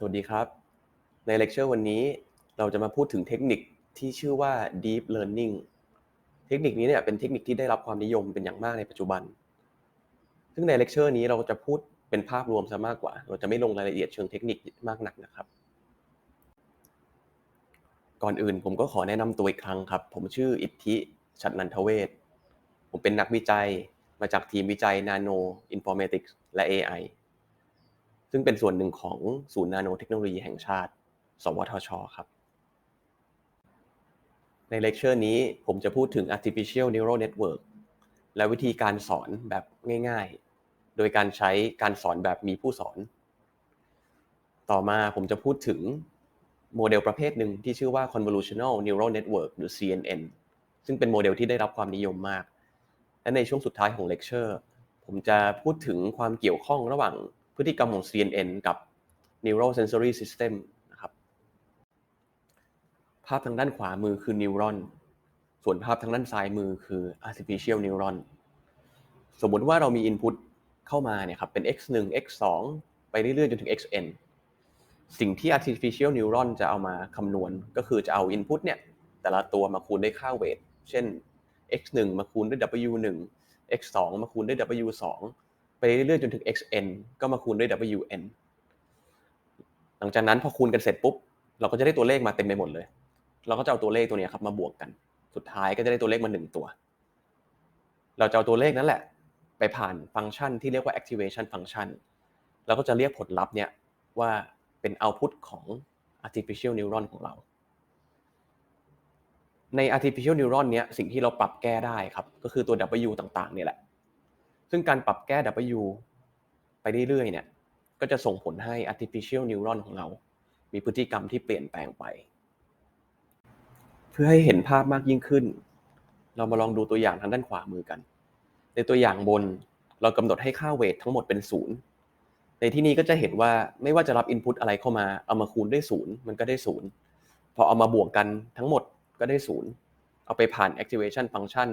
สวัสดีครับ ในเลคเชอร์วันนี้เราจะมาพูดถึงเทคนิคที่ชื่อว่า deep learning เทคนิคนี้เนี่ยเป็นเทคนิคที่ได้รับความนิยมเป็นอย่างมากในปัจจุบัน ซึ่งในเลคเชอร์นี้เราจะพูดเป็นภาพรวมซะมากกว่า เราจะไม่ลงรายละเอียดเชิงเทคนิคมากนักนะครับ ก่อนอื่นผมก็ขอแนะนำตัวอีกครั้งครับ ผมชื่ออิทธิ ชัดนันทเวศ ผมเป็นนักวิจัยมาจากทีมวิจัย Nano Informatics และ AI ซึ่งเป็นส่วนหนึ่งของศูนย์นาโนเทคโนโลยีแห่งชาติ สวทช ครับ ในเลคเชอร์นี้ผมจะพูดถึง artificial neural network และวิธีการสอนแบบง่ายๆ โดยการใช้การสอนแบบมีผู้สอน ต่อมาผมจะพูดถึงโมเดลประเภทหนึ่งที่ชื่อว่า convolutional neural network หรือ CNN ซึ่งเป็นโมเดลที่ได้รับความนิยมมาก และในช่วงสุดท้ายของเลคเชอร์ ผมจะพูดถึงความเกี่ยวข้องระหว่าง พฤติกรรมของ CNN กับ Neural Sensory System นะครับ ภาพทางด้านขวามือคือนิวรอน ส่วนภาพทางด้านซ้ายมือคือ artificial neuron สมมติว่าเรามี input เข้ามาเนี่ยครับเป็น x 1 x 2ไปเรื่อยๆ จนถึง xn สิ่งที่ artificial neuron จะเอามาคำนวณก็คือจะเอา input เนี่ยแต่ละตัวมาคูณด้วยค่าเวท เช่น x 1มาคูณด้วย w 1 x 2มาคูณด้วย w 2 ไปเรื่อยๆจนถึง xn ก็มาคูณด้วย wn หลังจากนั้นพอคูณกันเสร็จปุ๊บ เราก็จะได้ตัวเลขมาเต็มไปหมดเลย เราก็จะเอาตัวเลขตัวนี้ครับมาบวกกัน สุดท้ายก็จะได้ตัวเลขมาหนึ่งตัว เราจะเอาตัวเลขนั้นแหละ ไปผ่านฟังก์ชันที่เรียกว่า activation function เราก็จะเรียกผลลัพธ์เนี่ยว่าเป็น output ของ artificial neuron ของเรา ใน artificial neuron เนี้ยสิ่งที่เราปรับแก้ได้ครับ ก็คือตัว w ต่างๆเนี่ยแหละ ซึ่งการปรับแก้ W ไปเรื่อยๆเนี่ย ก็จะส่งผลให้ artificial neuron ของเรา มีพฤติกรรมที่เปลี่ยนแปลงไป เพื่อให้เห็นภาพมากยิ่งขึ้น เรามาลองดูตัวอย่างทางด้านขวามือกัน ในตัวอย่างบนเรากำหนดให้ค่าเวททั้งหมดเป็นศูนย์ในที่นี้ก็จะเห็นว่าไม่ว่าจะรับ input อะไรเข้ามา เอามาคูณด้วยศูนย์มันก็ได้ศูนย์พอเอามาบวกกันทั้งหมดก็ได้ศูนย์เอาไปผ่าน activation function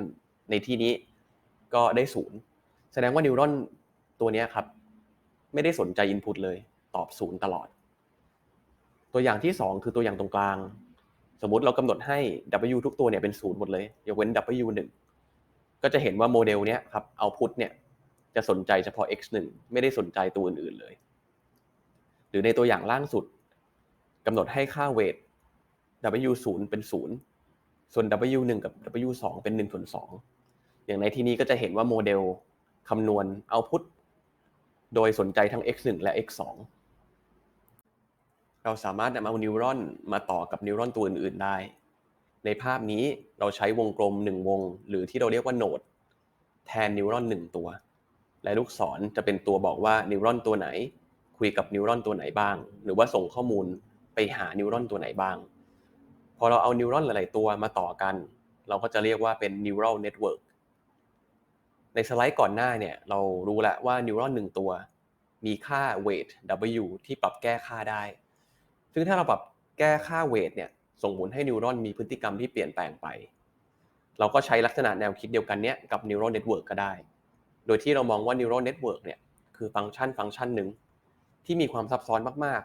ในที่นี้ก็ได้ศูนย์ แสดงว่านิวรอนตัวนี้ครับ ไม่ได้สนใจ Input เลย ตอบศูนย์ตลอด ตัวอย่างที่ 2 คือตัวอย่างตรงกลาง สมมุติเรากำหนดให้ W ทุกตัวเนี่ยเป็นศูนย์หมดเลยยกเว้น W 1ก็จะเห็นว่าโมเดลเนี้ยครับเอาพุทเนี่ยจะสนใจเฉพาะ x 1ไม่ได้สนใจตัวอื่นๆเลย หรือในตัวอย่างล่างสุดกำหนดให้ค่าเวท W 0เป็น 0 ส่วน W 1กับ W 2เป็น1ส่วน2อย่างในที่นี้ก็จะเห็นว่าโมเดล คำนวณ output โดยสนใจทั้ง x 1 และ x 2 เราสามารถนำเอานิวรอนมาต่อกับนิวรอนตัวอื่น ๆ ได้ ในภาพนี้เราใช้วงกลม 1 วง หรือที่เราเรียกว่าโนด แทนนิวรอน 1 ตัว และลูกศรจะเป็นตัวบอกว่านิวรอนตัวไหน คุยกับนิวรอนตัวไหนบ้าง หรือว่าส่งข้อมูลไปหานิวรอนตัวไหนบ้าง พอเราเอานิวรอนหลาย ๆ ตัวมาต่อกัน เราก็จะเรียกว่าเป็น neural network ในสไลด์ก่อนหน้าเนี่ยเรารู้แล้วว่านิวรอนหนึ่งตัว มีค่า weight w ที่ปรับแก้ค่าได้ ซึ่งถ้าเราปรับแก้ค่า weight เนี่ยส่งผลให้นิวรอนมีพฤติกรรมที่เปลี่ยนแปลงไป เราก็ใช้ลักษณะแนวคิดเดียวกันเนี้ยกับ neural network ก็ได้ โดยที่เรามองว่า neural network เนี่ยคือฟังก์ชันฟังก์ชันหนึ่งที่มีความซับซ้อนมาก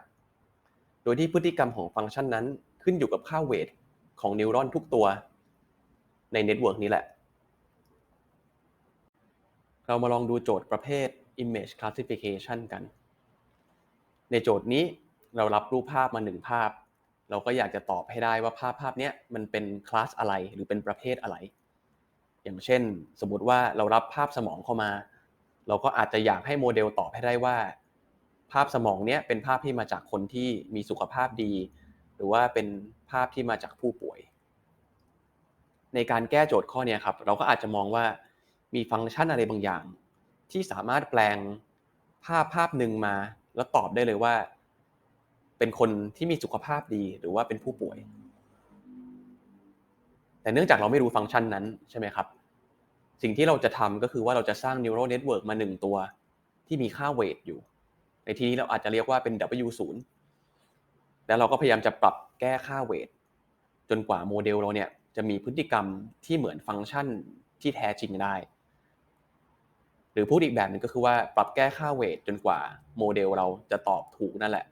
ๆ โดยที่พฤติกรรมของฟังก์ชันนั้นขึ้นอยู่กับค่า weight ของนิวรอนทุกตัวในเน็ตเวิร์กนี้แหละ เรามาลองดูโจทย์ประเภท image classification กัน ในโจทย์นี้เรารับรูปภาพมาหนึ่งภาพ เราก็อยากจะตอบให้ได้ว่าภาพภาพนี้มันเป็นคลาสอะไรหรือเป็นประเภทอะไร อย่างเช่น สมมติว่าเรารับภาพสมองเข้ามา เราก็อาจจะอยากให้โมเดลตอบให้ได้ว่า ภาพสมองเนี้ยเป็นภาพที่มาจากคนที่มีสุขภาพดี หรือว่าเป็นภาพที่มาจากผู้ป่วย ในการแก้โจทย์ข้อนี้ครับเราก็อาจจะมองว่า มีฟังก์ชันอะไรบางอย่าง ที่สามารถแปลงภาพภาพหนึ่งมา แล้วตอบได้เลยว่า เป็นคนที่มีสุขภาพดีหรือว่าเป็นผู้ป่วย แต่เนื่องจากเราไม่รู้ฟังก์ชันนั้นใช่ไหมครับ สิ่งที่เราจะทำก็คือว่าเราจะสร้าง neural network มาหนึ่งตัว ที่มีค่า weight อยู่ ในที่นี้เราอาจจะเรียกว่าเป็น w 0 แล้วเราก็พยายามจะปรับแก้ค่า weight จนกว่าโมเดลเราเนี่ยจะมีพฤติกรรมที่เหมือนฟังก์ชันที่แท้จริงได้ หรือพูดอีกแบบหนึ่งก็คือว่าปรับแก้ค่าเวทจนกว่าโมเดลเราจะตอบถูกนั่นแหละ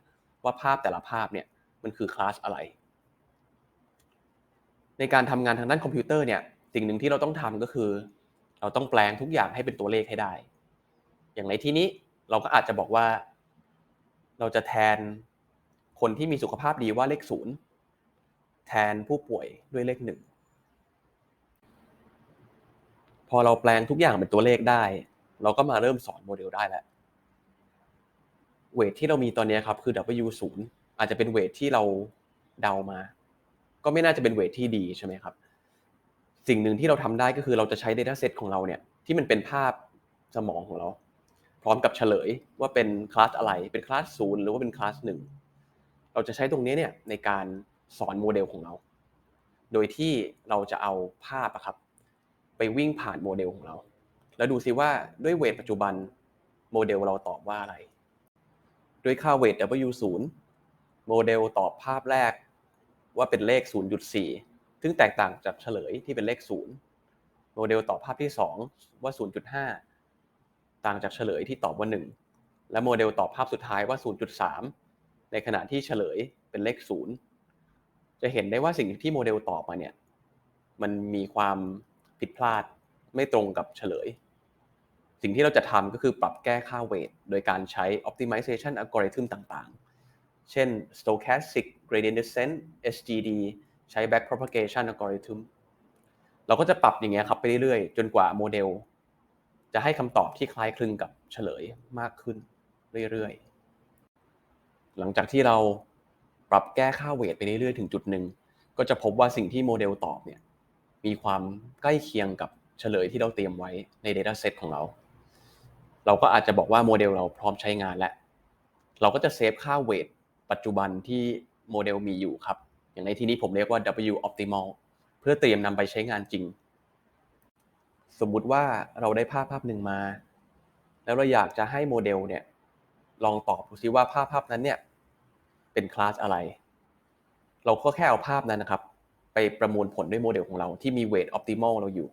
ว่าภาพแต่ละภาพเนี่ยมันคือคลาสอะไร ในการทำงานทางด้านคอมพิวเตอร์เนี่ยสิ่งหนึ่งที่เราต้องทำก็คือ เราต้องแปลงทุกอย่างให้เป็นตัวเลขให้ได้ อย่างในที่นี้เราก็อาจจะบอกว่า เราจะแทนคนที่มีสุขภาพดีว่าเลขศูนย์แทนผู้ป่วยด้วยเลขหนึ่งพอเราแปลงทุกอย่างเป็นตัวเลขได้ เราก็มาเริ่มสอนโมเดลได้แล้วเวทที่เรามีตอนนี้ครับคือ W 0อาจจะเป็นเวทที่เราเดามา ก็ไม่น่าจะเป็นเวทที่ดีใช่ไหมครับ สิ่งหนึ่งที่เราทำได้ก็คือเราจะใช้ Data Set ของเราเนี่ยที่มันเป็นภาพสมองของเรา พร้อมกับเฉลยว่าเป็นคลาสอะไร เป็นคลาสศูนย์หรือว่าเป็นคลาสหนึ่งเราจะใช้ตรงนี้เนี่ยในการสอนโมเดลของเรา โดยที่เราจะเอาภาพอะครับ ไปวิ่งผ่านโมเดลของเรา แล้วดูซิว่าด้วยเวทปัจจุบันโมเดลเราตอบว่าอะไร ด้วยค่าเวท W0 โมเดลตอบภาพแรกว่าเป็นเลข 0.4 ซึ่งแตกต่างจากเฉลยที่เป็นเลข 0 โมเดลตอบภาพที่ 2 ว่า 0.5 ต่างจากเฉลยที่ตอบว่า 1 และโมเดลตอบภาพสุดท้ายว่า 0.3 ในขณะที่เฉลยเป็นเลข 0 จะเห็นได้ว่าสิ่งที่โมเดลตอบมาเนี่ยมันมีความผิดพลาดไม่ตรงกับเฉลย สิ่งที่เราจะทำก็คือปรับแก้ค่าเวทโดยการใช้ optimization algorithm ต่างๆ เช่น stochastic gradient descent SGD ใช้ back propagation algorithm เราก็จะปรับอย่างเงี้ยครับไปเรื่อยๆ จนกว่าโมเดล จะให้คำตอบที่คล้ายคลึงกับเฉลยมากขึ้นเรื่อยๆ หลังจากที่เราปรับแก้ค่าเวทไปเรื่อยๆ ถึงจุดหนึ่ง ก็จะพบว่าสิ่งที่โมเดลตอบเนี่ยมีความใกล้เคียงกับเฉลยที่เราเตรียมไว้ใน Data Set ของเรา เราก็อาจจะบอกว่าโมเดลเราพร้อมใช้งานแล้ว เราก็จะเซฟค่าเวทปัจจุบันที่โมเดลมีอยู่ครับ อย่างในที่นี้ผมเรียกว่า W optimal เพื่อเตรียมนำไปใช้งานจริง สมมุติว่าเราได้ภาพภาพหนึ่งมา แล้วเราอยากจะให้โมเดลเนี่ยลองตอบดูซิว่าภาพภาพนั้นเนี่ยเป็นคลาสอะไร เราก็แค่เอาภาพนั้นนะครับ ไปประมวลผลด้วยโมเดลของเราที่มีเวท optimal เราอยู่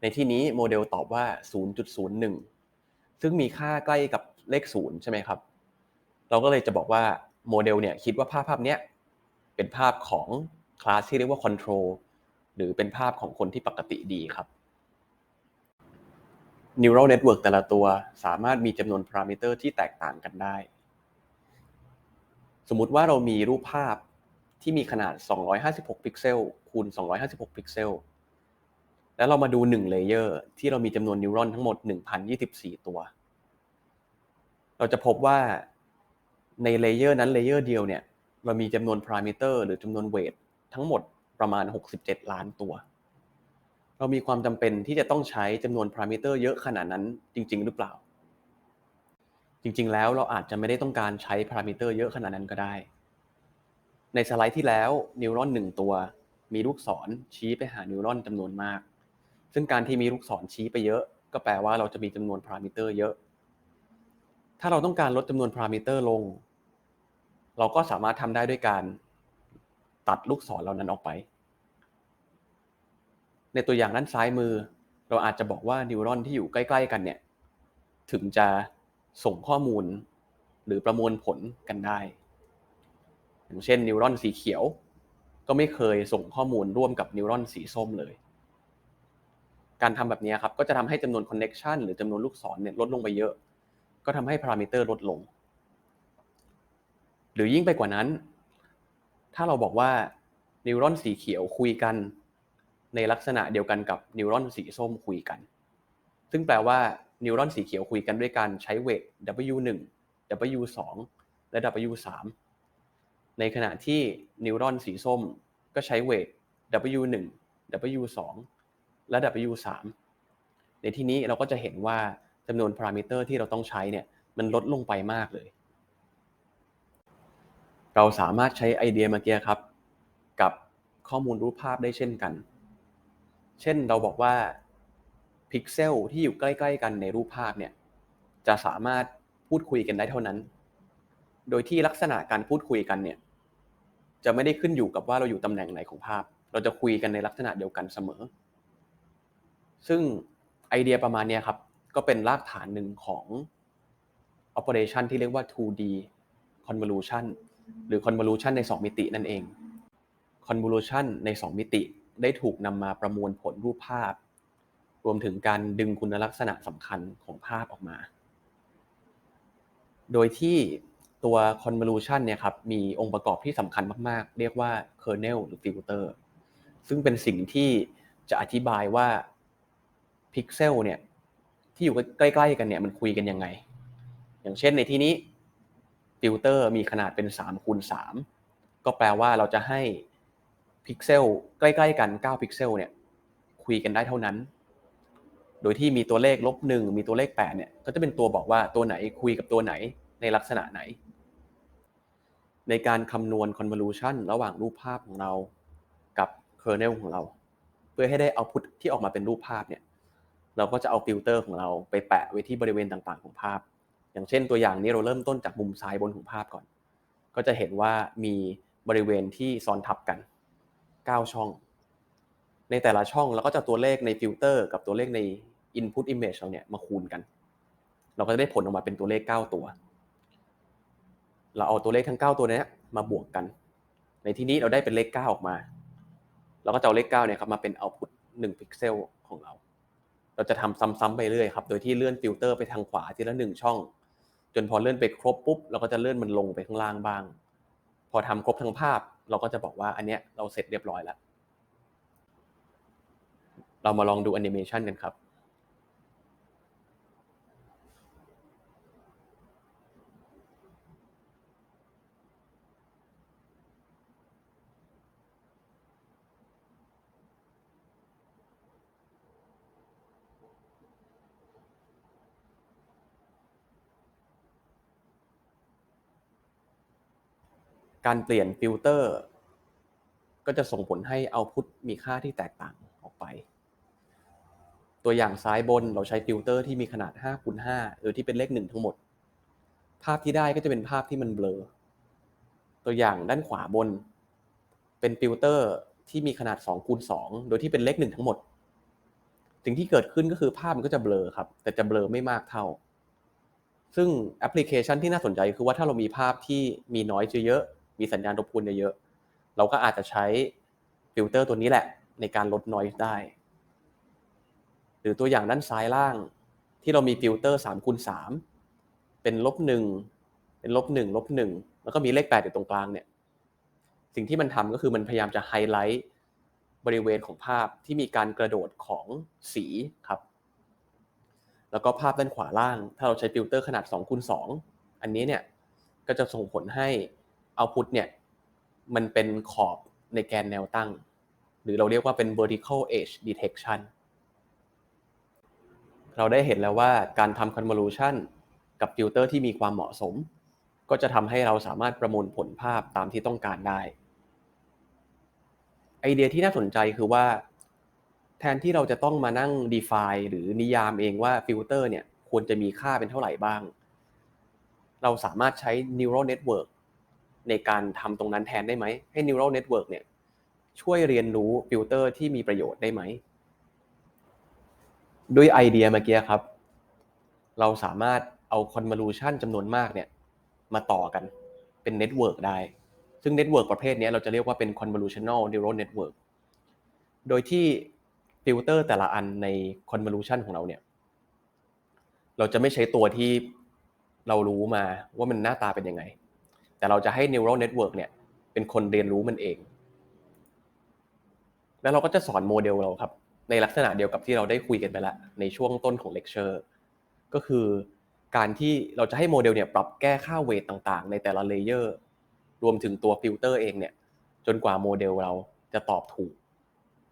ในที่นี้โมเดลตอบว่า 0.01 ซึ่งมีค่าใกล้กับเลข 0 ใช่ไหมครับ เราก็เลยจะบอกว่าโมเดลเนี่ยคิดว่าภาพภาพเนี้ยเป็นภาพของคลาสที่เรียกว่า control หรือเป็นภาพของคนที่ปกติดีครับ neural network แต่ละตัวสามารถมีจำนวนพารามิเตอร์ที่แตกต่างกันได้ สมมุติว่าเรามีรูปภาพที่มีขนาด 256 พิกเซลคูณ 256 พิกเซล แล้วเรามาดู1เลเยอร์ที่เรามีจำนวนนิวรอนทั้งหมด 1,024 ตัว เราจะพบว่าในเลเยอร์นั้นเลเยอร์เดียวเนี่ยเรามีจำนวนพารามิเตอร์หรือจำนวนเวททั้งหมดประมาณ 67 ล้านตัว เรามีความจำเป็นที่จะต้องใช้จำนวนพารามิเตอร์เยอะขนาดนั้นจริง ๆ หรือเปล่า จริง ๆ แล้วเราอาจจะไม่ได้ต้องการใช้พารามิเตอร์เยอะขนาดนั้นก็ได้ ในสไลด์ที่แล้วนิวรอนหนึ่งตัว มีลูกศรชี้ไปหานิวรอนจำนวนมาก ซึ่งการที่มีลูกศรชี้ไปเยอะ ก็แปลว่าเราจะมีจำนวนพารามิเตอร์เยอะ ถ้าเราต้องการลดจำนวนพารามิเตอร์ลง เราก็สามารถทำได้ด้วยการตัดลูกศรเหล่านั้นออกไป ในตัวอย่างด้านซ้ายมือ เราอาจจะบอกว่านิวรอนที่อยู่ใกล้ ๆ กันเนี่ย ถึงจะส่งข้อมูลหรือประมวลผลกันได้ อย่างเช่นนิวรอนสีเขียว ก็ไม่เคยส่งข้อมูลร่วมกับนิวรอนสีส้มเลย การทำแบบนี้ครับก็จะทำให้จำนวนคอนเน็ชันหรือจำนวนลูกศรเนี่ยลดลงไปเยอะ ก็ทำให้พารามิเตอร์ลดลง หรือยิ่งไปกว่านั้น ถ้าเราบอกว่านิวรอนสีเขียวคุยกัน ในลักษณะเดียวกันกับนิวรอนสีส้มคุยกัน ซึ่งแปลว่านิวรอนสีเขียวคุยกันด้วยการใช้เวท W1 W2 และ W3 ในขณะที่นิวรอนสีส้มก็ใช้เวท W1 W2 และ W3 ในที่นี้เราก็จะเห็นว่าจำนวนพารามิเตอร์ที่เราต้องใช้เนี่ยมันลดลงไปมากเลย เราสามารถใช้ไอเดียเมื่อกี้ครับ กับข้อมูลรูปภาพได้เช่นกัน เช่นเราบอกว่าพิกเซลที่อยู่ใกล้ ๆ กันในรูปภาพเนี่ยจะสามารถพูดคุยกันได้เท่านั้น โดยที่ลักษณะการพูดคุยกันเนี่ยจะไม่ได้ขึ้นอยู่กับว่าเราอยู่ตำแหน่งไหนของภาพ เราจะคุยกันในลักษณะเดียวกันเสมอ ซึ่งไอเดียประมาณนี้ครับก็เป็นรากฐานหนึ่งของ operation ที่เรียกว่า 2D convolution หรือ convolution ใน 2 มิตินั่นเอง convolution ใน 2 มิติได้ถูกนำมาประมวลผลรูปภาพ รวมถึงการดึงคุณลักษณะสำคัญของภาพออกมา โดยที่ตัว convolution เนี่ยครับมีองค์ประกอบที่สำคัญมาก ๆ เรียกว่า kernel หรือ filter ซึ่งเป็นสิ่งที่จะอธิบายว่า พิกเซลเนี่ยที่อยู่ใกล้ๆกันเนี่ยมันคุยกันยังไง อย่างเช่นในที่นี้ฟิลเตอร์มีขนาดเป็น3คูณ3ก็แปลว่าเราจะให้พิกเซลใกล้ๆกัน9พิกเซลเนี่ยคุยกันได้เท่านั้น โดยที่มีตัวเลขลบหนึ่งมีตัวเลข8เนี่ยก็จะเป็นตัวบอกว่าตัวไหนคุยกับตัวไหนในลักษณะไหน ในการคำนวณ convolution ระหว่างรูปภาพของเรากับ kernel ของเรา เพื่อให้ได้เอาพุทที่ออกมาเป็นรูปภาพเนี่ย เราก็จะเอาฟิลเตอร์ของเราไปแปะไว้ที่บริเวณต่างๆ ของภาพ อย่างเช่นตัวอย่างนี้เราเริ่มต้นจากมุมซ้ายบนของภาพก่อน ก็จะเห็นว่ามีบริเวณที่ซ้อนทับกัน 9 ช่อง ในแต่ละช่องเราก็จะตัวเลขในฟิลเตอร์กับตัวเลขใน Input Image เราเนี่ยมาคูณกัน เราก็จะได้ผลออกมาเป็นตัวเลข 9 ตัว เราเอาตัวเลขทั้ง 9 ตัวนี้มาบวกกัน ในที่นี้เราได้เป็นเลข 9 ออกมา เราก็จะเอาเลข 9 เนี่ยครับมาเป็น output 1พิกเซลของเรา เราจะทำซ้ำๆไปเรื่อยครับ โดยที่เลื่อนฟิลเตอร์ไปทางขวาทีละหนึ่งช่อง จนพอเลื่อนไปครบปุ๊บเราก็จะเลื่อนมันลงไปข้างล่างบ้าง พอทำครบทั้งภาพ เราก็จะบอกว่าอันเนี้ยเราเสร็จเรียบร้อยแล้ว เรามาลองดูแอนิเมชันกันครับ การเปลี่ยนฟิลเตอร์ ก็จะส่งผลให้เอาพุทมีค่าที่แตกต่างออกไป ตัวอย่างซ้ายบนเราใช้ฟิลเตอร์ที่มีขนาด5คูณ5หรือที่เป็นเลข 1 ทั้งหมด ภาพที่ได้ก็จะเป็นภาพที่มันเบลอ ตัวอย่างด้านขวาบน เป็นฟิลเตอร์ที่มีขนาด2คูณ2โดยที่เป็นเลข 1 ทั้งหมดสิ่งที่เกิดขึ้นก็คือภาพมันก็จะเบลอครับ แต่จะเบลอไม่มากเท่า ซึ่งแอปพลิเคชันที่น่าสนใจคือว่าถ้าเรามีภาพที่มีน้อยเยอะ มีสัญญาณรบกวนเยอะๆเราก็อาจจะใช้ฟิลเตอร์ตัวนี้แหละ ในการลด noise ได้ หรือตัวอย่างด้านซ้ายล่าง ที่เรามีฟิลเตอร์3คูณ3เป็นลบหนึ่งเป็นลบหนึ่งลบหนึ่งแล้วก็มีเลข 8 อยู่ตรงกลางเนี่ยสิ่งที่มันทำก็คือมันพยายามจะไฮไลท์บริเวณของภาพที่มีการกระโดดของสีครับ แล้วก็ภาพด้านขวาล่าง ถ้าเราใช้ฟิลเตอร์ขนาด2คูณ2อันนี้เนี่ยก็จะส่งผลให้ เอาพุทเนี่ยมันเป็นขอบในแกนแนวตั้ง หรือเราเรียกว่าเป็น vertical edge detection เราได้เห็นแล้วว่าการทำ convolution กับฟิลเตอร์ที่มีความเหมาะสม ก็จะทำให้เราสามารถประมวลผลภาพตามที่ต้องการได้ ไอเดียที่น่าสนใจคือว่า แทนที่เราจะต้องมานั่ง define หรือนิยามเองว่าฟิลเตอร์เนี่ยควรจะมีค่าเป็นเท่าไหร่บ้าง เราสามารถใช้ neural network ในการทำตรงนั้นแทนได้ไหมให้ neural network เนี่ยช่วยเรียนรู้ฟิลเตอร์ที่มีประโยชน์ได้ไหม ด้วยไอเดียเมื่อกี้ครับ เราสามารถเอา convolution จำนวนมากเนี่ยมาต่อกันเป็นเน็ตเวิร์กได้ ซึ่งเน็ตเวิร์กประเภทนี้เราจะเรียกว่าเป็น convolutional neural network โดยที่ฟิลเตอร์แต่ละอันใน convolution ของเราเนี่ย เราจะไม่ใช้ตัวที่เรารู้มาว่ามันหน้าตาเป็นยังไง แต่เราจะให้ neural network เนี่ยเป็นคนเรียนรู้มันเอง แล้วเราก็จะสอนโมเดลเราครับ ในลักษณะเดียวกับที่เราได้คุยกันไปแล้วในช่วงต้นของเลคเชอร์ก็คือการที่เราจะให้โมเดลเนี่ยปรับแก้ค่าเวทต่างๆ ในแต่ละเลเยอร์รวมถึงตัวฟิลเตอร์เองเนี่ยจนกว่าโมเดลเราจะตอบถูก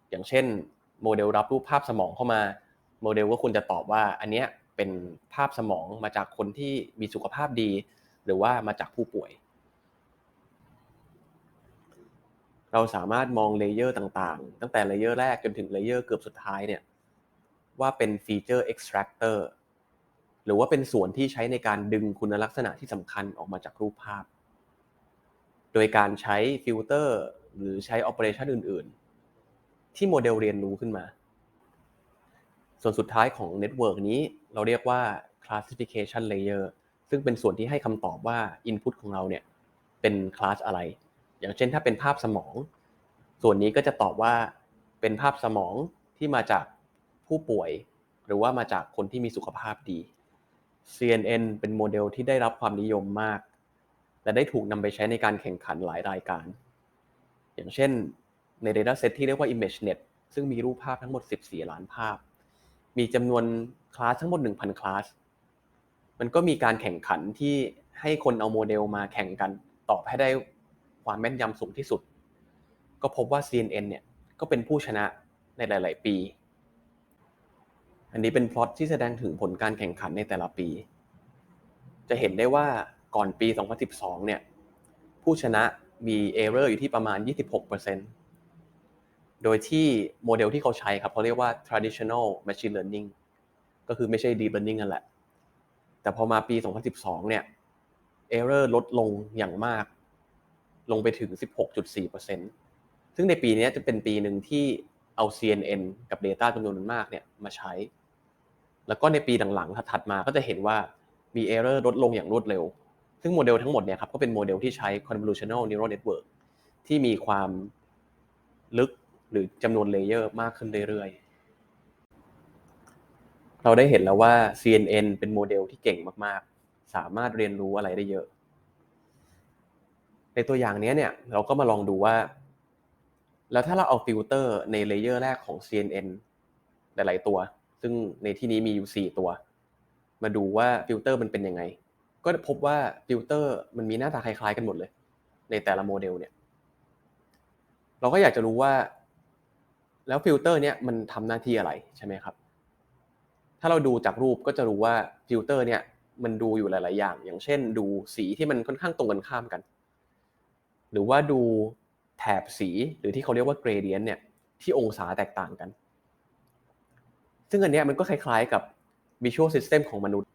อย่างเช่น โมเดลรับรูปภาพสมองเข้ามา โมเดลก็ควรจะตอบว่าอันเนี้ยเป็นภาพสมองมาจากคนที่มีสุขภาพดี หรือว่ามาจากผู้ป่วย เราสามารถมองเลเยอร์ต่างๆ ตั้งแต่เลเยอร์แรกจนถึงเลเยอร์เกือบสุดท้ายเนี่ยว่าเป็นฟีเจอร์เอ็กซ์แทรคเตอร์หรือว่าเป็นส่วนที่ใช้ในการดึงคุณลักษณะที่สำคัญออกมาจากรูปภาพ โดยการใช้ฟิลเตอร์หรือใช้ออปเปอเรชันอื่น ๆ ที่โมเดลเรียนรู้ขึ้นมา ส่วนสุดท้ายของเน็ตเวิร์กนี้เราเรียกว่า classification layer ซึ่งเป็นส่วนที่ให้คำตอบว่า Input ของเราเนี่ยเป็นคลาสอะไร อย่างเช่นถ้าเป็นภาพสมอง ส่วนนี้ก็จะตอบว่าเป็นภาพสมองที่มาจากผู้ป่วย หรือว่ามาจากคนที่มีสุขภาพดี CNN เป็นโมเดลที่ได้รับความนิยมมาก และได้ถูกนำไปใช้ในการแข่งขันหลายรายการ อย่างเช่นใน Dataset ที่เรียกว่า ImageNet ซึ่งมีรูปภาพทั้งหมด 14 ล้านภาพ มีจำนวนคลาสทั้งหมด 1,000 คลาส มันก็มีการแข่งขันที่ให้คนเอาโมเดลมาแข่งกัน ตอบให้ได้ ความแม่นยำสูงที่สุด ก็พบว่า CNN เนี่ยก็เป็นผู้ชนะในหลาย ๆ ปี อันนี้เป็นพล็อตที่แสดงถึงผลการแข่งขันในแต่ละปี จะเห็นได้ว่าก่อนปี 2012 เนี่ยผู้ชนะมี error อยู่ที่ประมาณ 26%โดยที่โมเดลที่เขาใช้ครับเขาเรียกว่า traditional machine learning ก็คือไม่ใช่ deep learning นั่นแหละ แต่พอมาปี 2012 เนี่ย error ลดลงอย่างมาก ลงไปถึง 16.4%ซึ่งในปีนี้จะเป็นปีหนึ่งที่เอา CNN กับ Data จำนวนมากเนี่ยมาใช้ แล้วก็ในปีหลังๆถัดมาก็จะเห็นว่ามี error ลดลงอย่างรวดเร็ว ซึ่งโมเดลทั้งหมดเนี่ยครับก็เป็นโมเดลที่ใช้ convolutional neural network ที่มีความลึกหรือจำนวนเลเยอร์มากขึ้นเรื่อยๆ เราได้เห็นแล้วว่า CNN เป็นโมเดลที่เก่งมากๆ สามารถเรียนรู้อะไรได้เยอะ ในตัวอย่างนี้เนี่ยเราก็มาลองดูว่า แล้วถ้าเราเอาฟิลเตอร์ในเลเยอร์แรกของ CNN หลาย ๆ ตัว ซึ่งในที่นี้มีอยู่ 4 ตัว มาดูว่าฟิลเตอร์มันเป็นยังไง ก็พบว่าฟิลเตอร์มันมีหน้าตาคล้าย ๆ กันหมดเลย ในแต่ละโมเดลเนี่ย เราก็อยากจะรู้ว่า แล้วฟิลเตอร์เนี่ยมันทำหน้าที่อะไรใช่ไหมครับ ถ้าเราดูจากรูปก็จะรู้ว่าฟิลเตอร์เนี่ยมันดูอยู่หลาย ๆ อย่าง อย่างเช่น ดูสีที่มันค่อนข้างตรงกันข้ามกัน หรือว่าดูแถบสีหรือที่เขาเรียกว่าเกรเดียนเนี่ยที่องศาแตกต่างกัน ซึ่งอันนี้มันก็คล้ายๆกับ Visual System ของมนุษย์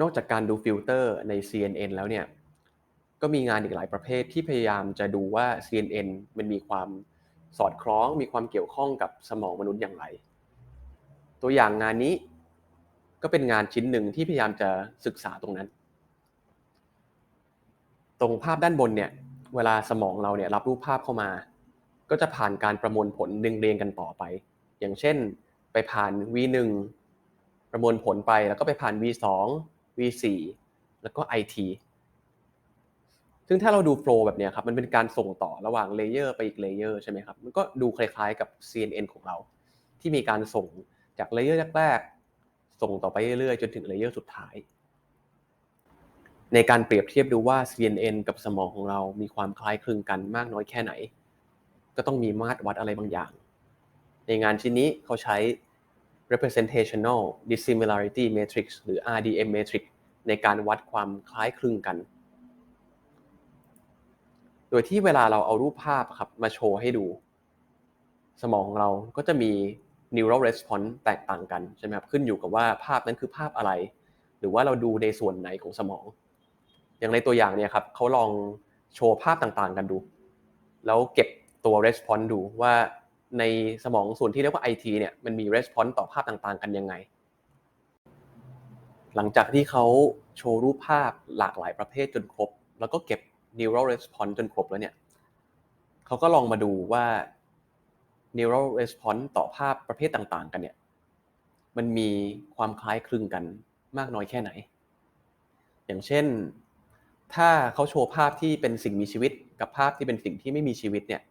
นอกจากการดูฟิลเตอร์ใน CNN แล้วเนี่ยก็มีงานอีกหลายประเภทที่พยายามจะดูว่า CNN มันมีความสอดคล้อง มีความเกี่ยวข้องกับสมองมนุษย์อย่างไร ตัวอย่างงานนี้ก็เป็นงานชิ้นหนึ่งที่พยายามจะศึกษาตรงนั้น ตรงภาพด้านบนเนี่ย เวลาสมองเราเนี่ยรับรูปภาพเข้ามา ก็จะผ่านการประมวลผลเรียงกันต่อไป อย่างเช่น ไปผ่าน V1 ประมวลผลไปแล้วก็ไปผ่าน V2 V4 แล้วก็ IT ซึ่งถ้าเราดูโฟล์แบบนี้ครับมันเป็นการส่งต่อระหว่างเลเยอร์ไปอีกเลเยอร์ใช่ไหมครับมันก็ดูคล้ายๆกับ CNN ของเรา ที่มีการส่งจากเลเยอร์แรกๆส่งต่อไปเรื่อยๆ จนถึงเลเยอร์สุดท้าย ในการเปรียบเทียบดูว่า CNN กับสมองของเรามีความคล้ายคลึงกันมากน้อยแค่ไหน ก็ต้องมีมาตรวัดอะไรบางอย่าง ในงานชิ้นนี้เขาใช้ representational dissimilarity matrix หรือ RDM matrix ในการวัดความคล้ายคลึงกัน โดยที่เวลาเราเอารูปภาพครับมาโชว์ให้ดู สมองของเราก็จะมี neural response แตกต่างกันใช่ไหมครับขึ้นอยู่กับว่าภาพนั้นคือภาพอะไร หรือว่าเราดูในส่วนไหนของสมอง อย่างในตัวอย่างเนี่ยครับเขาลองโชว์ภาพต่างๆ กันดู แล้วเก็บตัว response ดูว่าในสมองส่วนที่เรียกว่า IT เนี่ยมันมี response ต่อภาพต่างๆ กันยังไง หลังจากที่เขาโชว์รูปภาพหลากหลายประเภทจนครบ แล้วก็เก็บ neural response จนครบแล้วเนี่ยเขาก็ลองมาดูว่า neural response ต่อภาพประเภทต่างๆ กันเนี่ยมันมีความคล้ายคลึงกันมากน้อยแค่ไหน อย่างเช่น ถ้าเขาโชว์ภาพที่เป็นสิ่งมีชีวิต กับภาพที่เป็นสิ่งที่ไม่มีชีวิตเนี่ย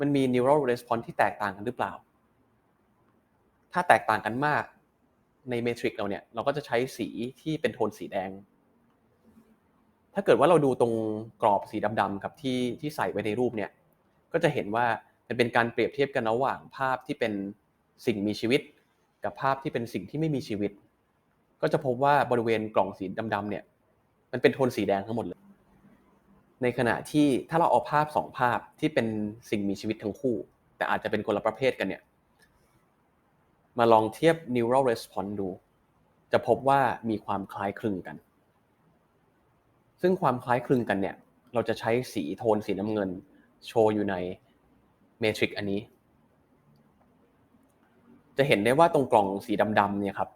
มันมี neural response ที่แตกต่างกันหรือเปล่า ถ้าแตกต่างกันมากในเมทริกเราเนี่ย เราก็จะใช้สีที่เป็นโทนสีแดง ถ้าเกิดว่าเราดูตรงกรอบสีดำๆครับที่ที่ใส่ไว้ในรูปเนี่ย ก็จะเห็นว่ามันเป็นการเปรียบเทียบกันระหว่างภาพที่เป็นสิ่งมีชีวิต กับภาพที่เป็นสิ่งที่ไม่มีชีวิต ก็จะพบว่าบริเวณกล่องสีดำๆเนี่ย มันเป็นโทนสีแดงทั้งหมดเลย ในขณะที่ถ้าเราเอาภาพสองภาพที่เป็นสิ่งมีชีวิตทั้งคู่ แต่อาจจะเป็นคนละประเภทกันเนี่ย มาลองเทียบ neural response ดู จะพบว่ามีความคล้ายคลึงกัน ซึ่งความคล้ายคลึงกันเนี่ย เราจะใช้สีโทนสีน้ำเงิน โชว์อยู่ในเมทริกอันนี้ จะเห็นได้ว่าตรงกล่องสีดำๆเนี่ยครับ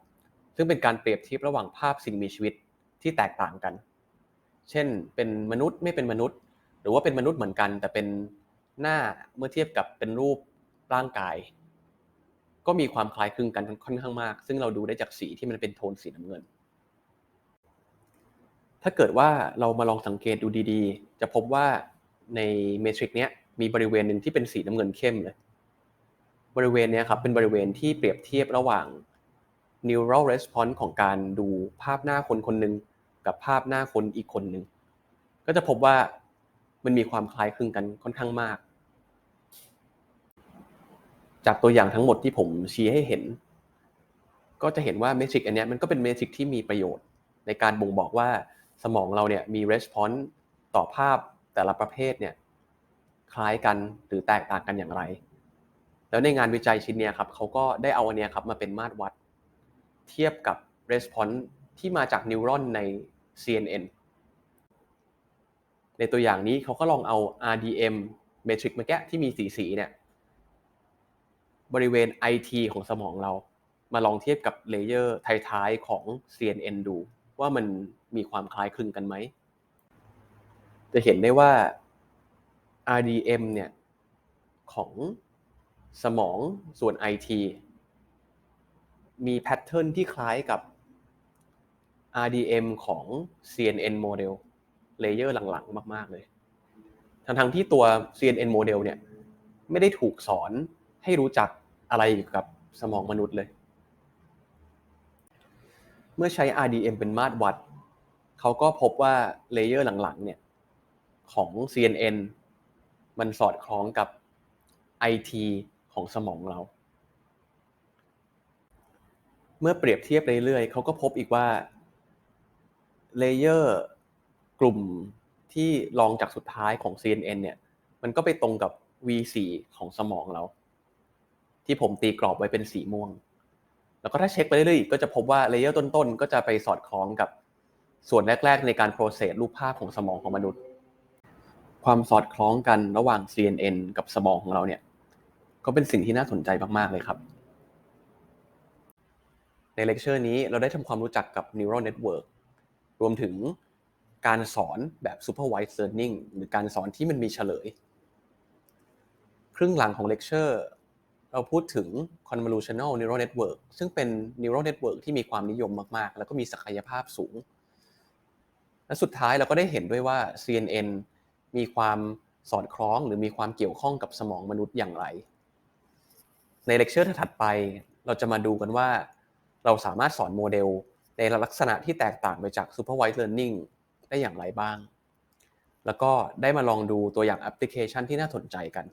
ซึ่งเป็นการเปรียบเทียบระหว่างภาพสิ่งมีชีวิต ที่แตกต่างกัน เช่นเป็นมนุษย์ไม่เป็นมนุษย์ หรือว่าเป็นมนุษย์เหมือนกัน แต่เป็นหน้าเมื่อเทียบกับเป็นรูปร่างกาย ก็มีความคล้ายคลึงกันค่อนข้างมาก ซึ่งเราดูได้จากสีที่มันเป็นโทนสีน้ำเงิน ถ้าเกิดว่าเรามาลองสังเกตดูดีๆ จะพบว่าในเมทริกเนี้ยมีบริเวณหนึ่งที่เป็นสีน้ำเงินเข้มเลยบริเวณนี้ครับเป็นบริเวณที่เปรียบเทียบระหว่าง neural response ของการดูภาพหน้าคนคนหนึ่ง กับภาพหน้าคนอีกคนหนึ่งก็จะพบว่ามันมีความคล้ายคลึงกันค่อนข้างมาก จากตัวอย่างทั้งหมดที่ผมชี้ให้เห็น ก็จะเห็นว่าเมทริกอันนี้มันก็เป็นเมทริกที่มีประโยชน์ ในการบ่งบอกว่าสมองเราเนี่ยมี response ต่อภาพแต่ละประเภทเนี่ยคล้ายกันหรือแตกต่างกันอย่างไร แล้วในงานวิจัยชิ้นนี้ครับเขาก็ได้เอาอันนี้ครับมาเป็นมาตรวัด เทียบกับ response ที่มาจากนิวรอนใน CNN ในตัวอย่างนี้เขาก็ลองเอา RDM matrix เมื่อกี้ที่มีสีสีเนี่ย บริเวณ IT ของสมองเรา มาลองเทียบกับเลเยอร์ท้ายๆของ CNN ดู ว่ามันมีความคล้ายคลึงกันไหม จะเห็นได้ว่า RDM เนี่ย ของสมองส่วน IT มีแพทเทิร์นที่คล้ายกับ RDM ของ CNN model เลเยอร์หลังๆ มาก ๆ เลย ทั้งๆที่ตัว CNN model เนี่ยไม่ได้ถูกสอนให้รู้จักอะไรกับสมองมนุษย์เลย เมื่อใช้ RDM เป็นมาตรวัด เขาก็พบว่าเลเยอร์หลังๆ เนี่ยของ CNN มันสอดคล้องกับ IT ของสมองเรา เมื่อเปรียบเทียบเรื่อยๆ เขาก็พบอีกว่า เลเยอร์กลุ่มที่รองจากสุดท้ายของ CNN เนี่ย มันก็ไปตรงกับ V4 ของสมองเรา ที่ผมตีกรอบไว้เป็นสีม่วง แล้วก็ถ้าเช็คไปเรื่อยๆก็จะพบว่าเลเยอร์ต้นๆ ก็จะไปสอดคล้องกับส่วนแรก ๆ ในการโปรเซสรูปภาพของสมองของมนุษย์ ความสอดคล้องกันระหว่าง CNN กับสมองของเราเนี่ย ก็เป็นสิ่งที่น่าสนใจมากๆเลยครับ ในเลคเชอร์นี้เราได้ทำความรู้จักกับ neural network รวมถึงการสอนแบบ supervised learning หรือการสอนที่มันมีเฉลย ครึ่งหลังของเลคเชอร์เราพูดถึง convolutional neural network ซึ่งเป็น neural network ที่มีความนิยมมาก ๆ แล้วก็มีศักยภาพสูง และสุดท้ายเราก็ได้เห็นด้วยว่า CNN มีความสอดคล้องหรือมีความเกี่ยวข้องกับสมองมนุษย์อย่างไร ในเลคเชอร์ถัดไปเราจะมาดูกันว่า เราสามารถสอนโมเดล ในลักษณะที่แตกต่างไปจาก supervised learning ได้อย่างไรบ้าง แล้วก็ได้มาลองดูตัวอย่างแอปพลิเคชันที่น่าสนใจกัน